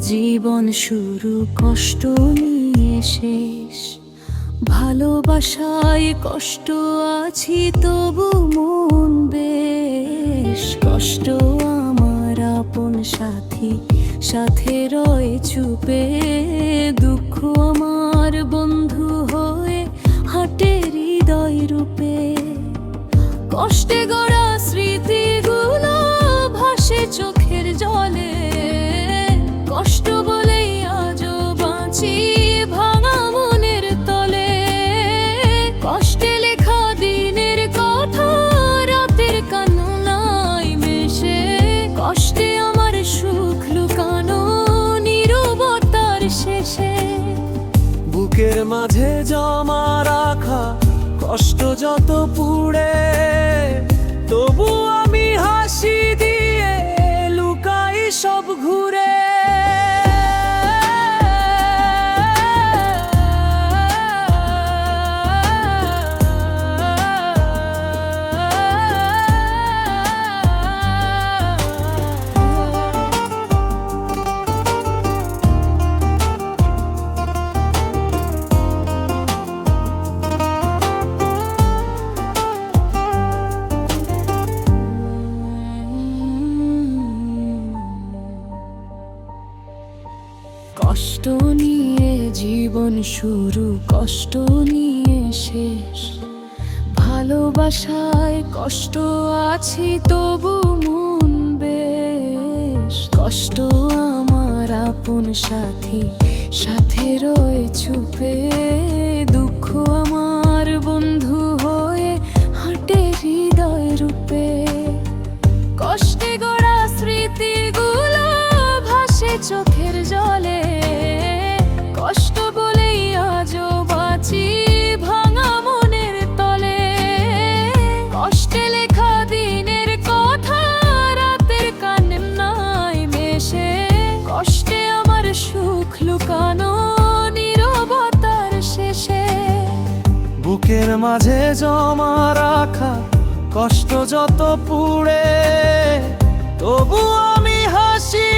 জীবন শুরু, কষ্ট নিয়ে শেষ। ভালোবাসায় কষ্ট আছি, তবু মন বেশ। কষ্ট আমার আপন সাথী, সাথে রয়ে চুপে। দুঃখ আমার বন্ধু হয়ে হাটে হৃদয় রূপে। কষ্টে গড়া স্মৃতিগুলো ভাসে চোখের কষ্ট যত পুড়ে তবু আমি হাসি দিয়ে লুকাই সব ঘুরে। কষ্ট নিয়ে জীবন শুরু, কষ্ট নিয়ে শেষ। ভালোবাসায় কষ্ট আছি, তবু মন বেশ। কষ্ট আমার আপন সাথী, সাথে রয়ে চুপে। দুঃখ আমার বন্ধু হয়ে হাটে হৃদয় রূপে। কষ্টে গড়া স্মৃতিগুলো ভাসে চোখের বুকের মাঝে জমা রাখা কষ্ট যত পুড়ে তবু আমি হাসি